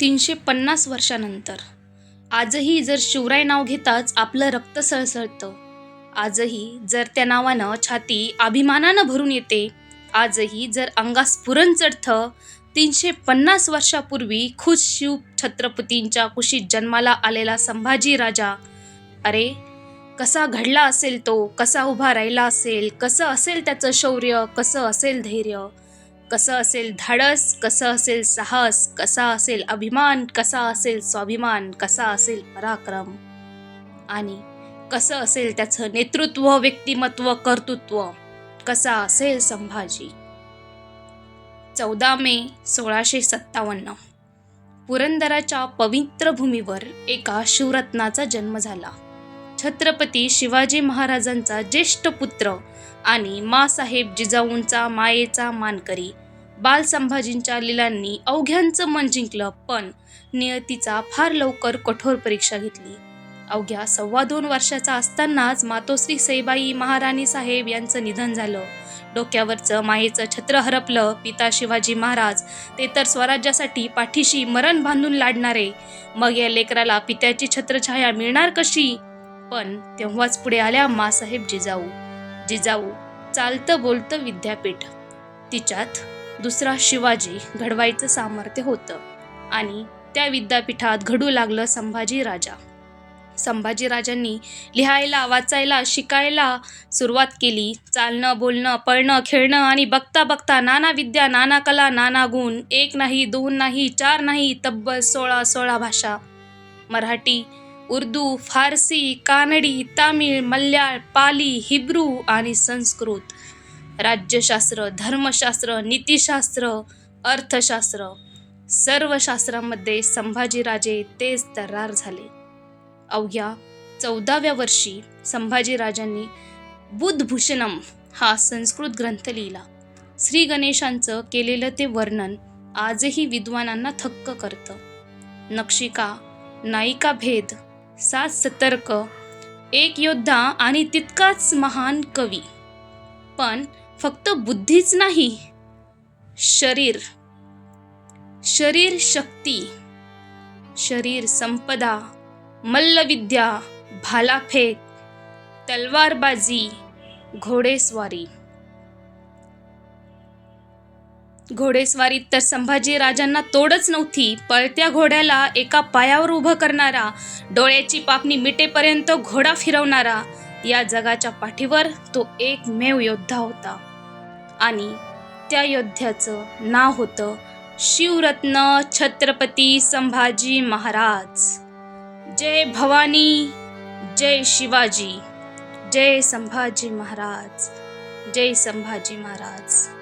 तीनशे पन्नास वर्षानंतर. आजही जर शिवराय नाव घेताच आपलं रक्त सळसळतं. आजही जर त्या नावानं छाती अभिमानानं भरून येते. आजही जर अंगास पुरण चढतं. तीनशे पन्नास वर्षापूर्वी खुश शिव छत्रपतींच्या कुशीत जन्माला आलेला संभाजी राजा. अरे कसा घडला असेल तो? कसा उभा राहिला असेल? कसं असेल त्याचं शौर्य? कसं असेल धैर्य? कसं असेल धाडस कसं असेल साहस कसा असेल अभिमान कसा असेल स्वाभिमान कसा असेल पराक्रम? आणि कसं असेल त्याचं नेतृत्व व्यक्तिमत्व कर्तृत्व? कसा असेल संभाजी? चौदा मे सोळाशे सत्तावन्न. पुरंदराच्या पवित्र भूमीवर एका शिवरत्नाचा जन्म झाला. छत्रपती शिवाजी महाराजांचा ज्येष्ठ पुत्र आणि मासाहेब जिजाऊंचा मायेचा मानकरी. बाल संभाजींच्या लिलांनी अवघ्यांचं मन जिंकलं पण नियतीचा फार लवकर कठोर परीक्षा घेतली. अवघ्या सव्वा दोन वर्षाचा असतानाच मातोश्री सईबाई महाराणी साहेब यांचं निधन झालं. डोक्यावरचं मायेचं छत्र हरपलं पिता शिवाजी महाराज ते तर स्वराज्यासाठी पाठीशी मरण बांधून लाडणारे. मग या लेकराला पित्याची छत्रछाया मिळणार कशी? पण तेव्हाच पुढे आल्या मासाहेब जिजाऊ. जिजाऊ चालतं बोलतं विद्यापीठ. तिच्यात दुसरा शिवाजी घडवायचं सामर्थ्य होतं आणि त्या विद्यापीठात घडू लागलं संभाजी राजा. संभाजी राजांनी लिहायला वाचायला शिकायला सुरुवात केली. चालणं बोलणं पळणं खेळणं आणि बघता बघता नाना विद्या नाना कला नाना गुण एक नाही दोन नाही चार नाही तब्बल सोळा सोळा भाषा. मराठी उर्दू फारसी कानडी तामिळ मल्याळ पाली हिब्रू आणि संस्कृत. राज्यशास्त्र धर्मशास्त्र नीतिशास्त्र अर्थशास्त्र. सर्व शास्त्रामध्ये संभाजीराजे तेच तर्रार झाले. अवघ्या चौदाव्या वर्षी संभाजीराजांनी बुधभूषणम हा संस्कृत ग्रंथ लिहिला. श्री गणेशांचं केलेलं ते वर्णन आजही विद्वानांना थक्क करतं. नक्षिका नायिका भेद सात सतर्क. एक योद्धा आणि तितकाच महान कवी. पण फक्त बुद्धीच नाही. शरीर. शरीर शक्ती. शरीर संपदा. मल्लविद्या. भालाफेक. तलवारबाजी. घोडेस्वारी. घोडेस्वारीत तर संभाजी राजांना तोडच नव्हती पळत्या घोड्याला एका पायावर उभं करणारा डोळ्याची पापणी मिटेपर्यंत घोडा फिरवणारा या जगाच्या पाठीवर तो एकमेव योद्धा होता. आणि त्या योद्ध्याचं नाव होतं शिवरत्न छत्रपती संभाजी महाराज. जय भवानी जय शिवाजी जय संभाजी महाराज जय संभाजी महाराज.